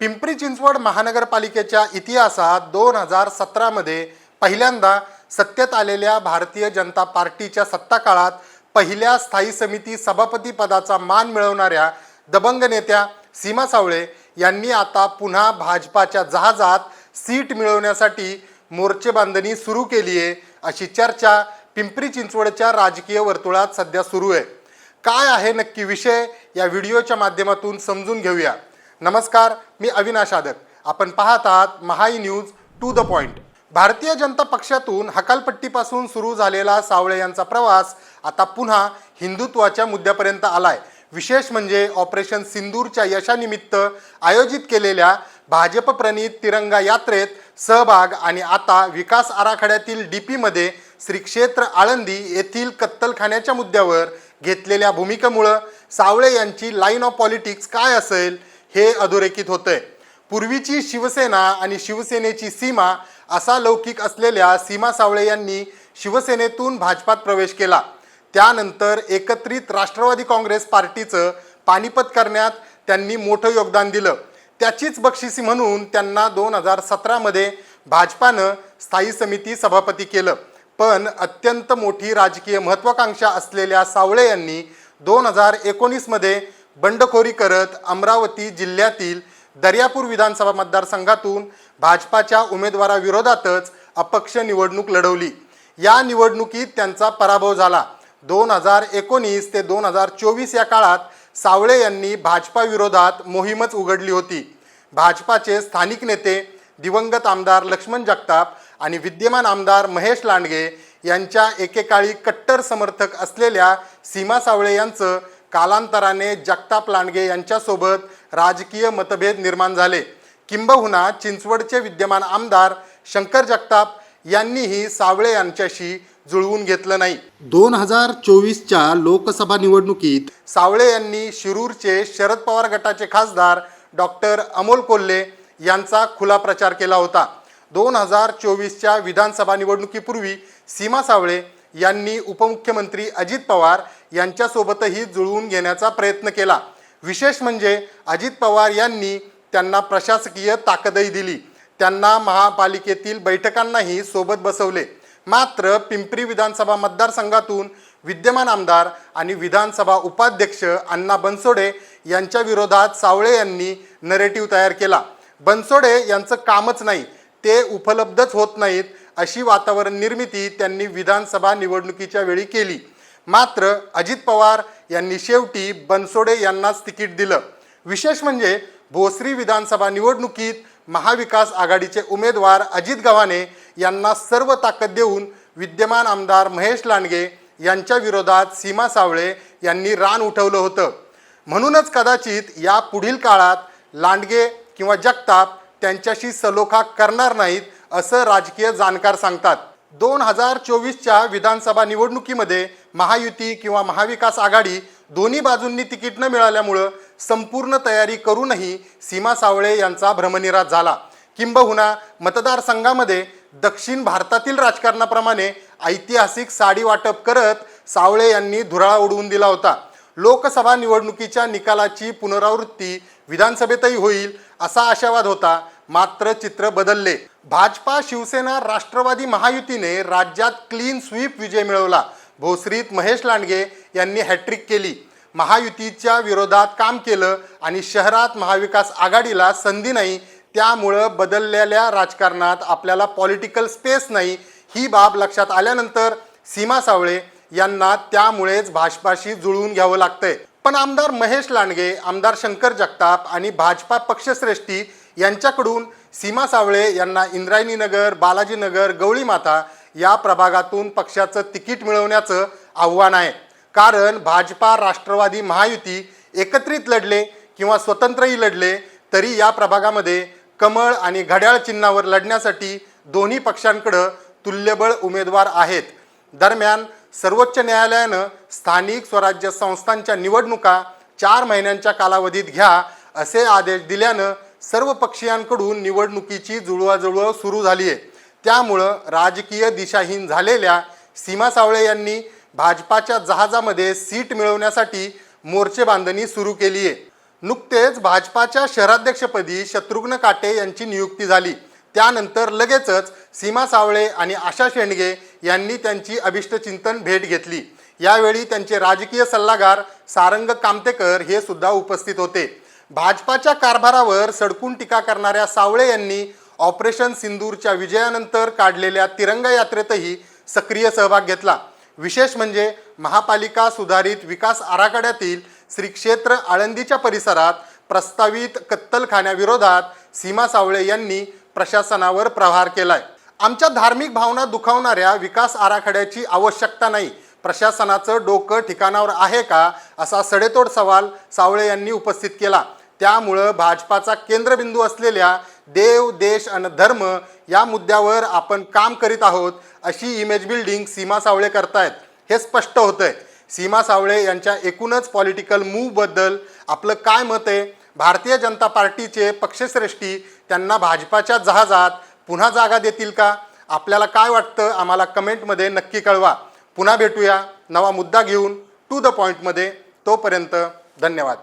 पिंपरी चिंचवड महानगरपालिकेच्या इतिहासात दोन हजार सतरामध्ये पहिल्यांदा सत्तेत आलेल्या भारतीय जनता पार्टीच्या सत्ता काळात पहिल्या स्थायी समिती सभापती पदाचा मान मिळवणाऱ्या दबंग नेत्या सीमा सावळे यांनी आता पुन्हा भाजपाच्या जहाजात सीट मिळवण्यासाठी मोर्चेबांधणी सुरू केली आहे अशी चर्चा पिंपरी चिंचवडच्या राजकीय वर्तुळात सध्या सुरू आहे. काय आहे नक्की विषय? या व्हिडिओच्या माध्यमातून समजून घेऊया. नमस्कार मी अविनाश आदक आपण पाहत आहात Mahai news to the point. Bharatiya Janata पक्षातून हकालपट्टीपासून सुरू झालेला सावळे यांचा प्रवास आता पुन्हा हिंदुत्वाच्या मुद्द्यापर्यंत आलाय. विशेष म्हणजे ऑपरेशन सिंदूरच्या यशानिमित्त आयोजित केलेल्या भाजप प्रणित तिरंगा यात्रेत सहभाग आणि आता विकास आराखड्यातील डीपीमध्ये श्री क्षेत्र आळंदी येथील कत्तलखान्याच्या मुद्द्यावर घेतलेल्या भूमिकेमुळं सावळे यांची लाईन ऑफ पॉलिटिक्स काय असेल हे अधोरेखित होतंय. पूर्वीची शिवसेना आणि शिवसेनेची सीमा असा लौकिक असलेल्या सीमा सावळे यांनी शिवसेनेतून भाजपात प्रवेश केला. त्यानंतर एकत्रित राष्ट्रवादी काँग्रेस पार्टीचं पानिपत करण्यात त्यांनी मोठं योगदान दिलं. त्याचीच बक्षिसी म्हणून त्यांना दोन हजार सतरामध्ये भाजपानं स्थायी समिती सभापती केलं. पण अत्यंत मोठी राजकीय महत्त्वाकांक्षा असलेल्या सावळे यांनी दोन हजार एकोणीसमध्ये बंडखोरी करत अमरावती जिल्ह्यातील दर्यापूर विधानसभा मतदारसंघातून भाजपाच्या उमेदवाराविरोधातच अपक्ष निवडणूक लढवली. या निवडणुकीत त्यांचा पराभव झाला. दोन हजार एकोणीस ते दोन हजार चोवीस या काळात सावळे यांनी भाजपा विरोधात मोहीमच उघडली होती. भाजपाचे स्थानिक नेते दिवंगत आमदार लक्ष्मण जगताप आणि विद्यमान आमदार महेश लांडगे यांच्या एकेकाळी कट्टर समर्थक असलेल्या सीमा सावळे यांचं कालांतराने जगताप लांडगे यांच्यासोबत राजकीय मतभेद निर्माण झाले. किंबहुना चिंचवडचे विद्यमान आमदार शंकर जगताप यांनीही सावळे यांच्याशी जुळवून घेतलं नाही. दोन हजार चोवीसच्या लोकसभा निवडणुकीत सावळे यांनी शिरूरचे शरद पवार गटाचे खासदार डॉक्टर अमोल कोल्हे यांचा खुला प्रचार केला होता. दोन हजार चोवीसच्या विधानसभा निवडणुकीपूर्वी सीमा सावळे यांनी उपमुख्यमंत्री अजित पवार यांच्यासोबतही जुळवून घेण्याचा प्रयत्न केला. विशेष म्हणजे अजित पवार यांनी त्यांना प्रशासकीय ताकदही दिली. त्यांना महापालिकेतील बैठकांनाही सोबत बसवले. मात्र पिंपरी विधानसभा मतदारसंघातून विद्यमान आमदार आणि विधानसभा उपाध्यक्ष अण्णा बनसोडे यांच्या विरोधात सावळे यांनी नरेटिव्ह तयार केला. बनसोडे यांचं कामच नाही. ते उपलब्धच होत नाहीत. अशी वातावरण निर्मिती त्यांनी विधानसभा निवडणुकीच्या वेळी केली. मात्र अजित पवार यांनी शेवटी बनसोडे यांनाच तिकीट दिलं. विशेष म्हणजे भोसरी विधानसभा निवडणुकीत महाविकास आघाडीचे उमेदवार अजित गव्हाणे यांना सर्व ताकद देऊन विद्यमान आमदार महेश लांडगे यांच्या विरोधात सीमा सावळे यांनी रान उठवलं होतं. म्हणूनच कदाचित या पुढील काळात लांडगे किंवा जगताप त्यांच्याशी सलोखा करणार नाहीत असं राजकीय जाणकार सांगतात. दोन हजार चोवीसच्या विधानसभा निवडणुकीमध्ये महायुती किंवा महाविकास आघाडी दोन्ही बाजूंनी तिकीट न मिळाल्यामुळं संपूर्ण तयारी करूनही सीमा सावळे यांचा भ्रमनिरास झाला. किंबहुना मतदारसंघामध्ये दक्षिण भारतातील राजकारणाप्रमाणे ऐतिहासिक साडी वाटप करत सावळे यांनी धुराळा उडवून दिला होता. लोकसभा निवडणुकीच्या निकालाची पुनरावृत्ती विधानसभेतही होईल असा आशावाद होता. मात्र चित्र बदलले. भाजपा शिवसेना राष्ट्रवादी महायुतीने राज्यात क्लीन स्वीप विजय मिळवला. भोसरीत महेश लांडगे यांनी हॅट्रिक केली. महायुतीच्या विरोधात काम केलं आणि शहरात महाविकास आघाडीला संधी नाही त्यामुळं बदललेल्या राजकारणात आपल्याला पॉलिटिकल स्पेस नाही ही बाब लक्षात आल्यानंतर सीमा सावळे यांना त्यामुळेच भाजपाशी जुळवून घ्यावं लागतंय. पण आमदार महेश लांडगे आमदार शंकर जगताप आणि भाजपा पक्षश्रेष्ठी यांच्याकडून सीमा सावळे यांना इंद्रायणीनगर बालाजीनगर गवळी माता या प्रभागातून पक्षाचं तिकीट मिळवण्याचं आव्हान आहे. कारण भाजपा राष्ट्रवादी महायुती एकत्रित लढले किंवा स्वतंत्रही लढले तरी या प्रभागामध्ये कमळ आणि घड्याळ चिन्हावर लढण्यासाठी दोन्ही पक्षांकडं तुल्यबळ उमेदवार आहेत. दरम्यान सर्वोच्च न्यायालयानं स्थानिक स्वराज्य संस्थांच्या निवडणुका चार महिन्यांच्या कालावधीत घ्या असे आदेश दिल्यानं सर्व पक्षीयांकडून निवडणुकीची जुळवाजुळव सुरू झाली आहे त्यामुळं राजकीय दिशाहीन झालेल्या सीमा सावळे यांनी भाजपाच्या जहाजामध्ये सीट मिळवण्यासाठी मोर्चे बांधणी सुरू केली आहे नुकतेच भाजपाच्या शहराध्यक्षपदी शत्रुघ्न काटे यांची नियुक्ती झाली. त्यानंतर लगेचच सीमा सावळे आणि आशा शेंडगे यांनी त्यांची अभिष्टचिंतन भेट घेतली. यावेळी त्यांचे राजकीय सल्लागार सारंग कामतेकर हे सुद्धा उपस्थित होते. भाजपाच्या कारभारावर सडकून टीका करणाऱ्या सावळे यांनी ऑपरेशन सिंदूरच्या विजयानंतर काढलेल्या तिरंगा यात्रेतही सक्रिय सहभाग घेतला. विशेष म्हणजे महापालिका सुधारित विकास आराखड्यातील श्री क्षेत्र आळंदीच्या परिसरात प्रस्तावित कत्तलखान्याविरोधात सीमा सावळे यांनी प्रशासनावर प्रहार केलाय. आमच्या धार्मिक भावना दुखावणाऱ्या विकास आराखड्याची आवश्यकता नाही. प्रशासनाचं डोकं ठिकाणावर आहे का असा सडेतोड सवाल सावळे यांनी उपस्थित केला. त्यामुळं भाजपाचा केंद्रबिंदू असलेल्या देव देश आणि धर्म या मुद्द्यावर आपण काम करीत आहोत अशी इमेज बिल्डिंग सीमा सावळे करतायत. हे स्पष्ट होतंय. सीमा सावळे यांच्या एकूणच पॉलिटिकल मूव्हबद्दल आपलं काय मत आहे? भारतीय जनता पार्टीचे पक्षश्रेष्ठी त्यांना भाजपाच्या जहाजात पुन्हा जागा देतील का? आपल्याला काय वाटतं? आम्हाला कमेंटमध्ये नक्की कळवा. पुन्हा भेटूया. नवा मुद्दा घेऊन टू द पॉईंटमध्ये तोपर्यंत धन्यवाद.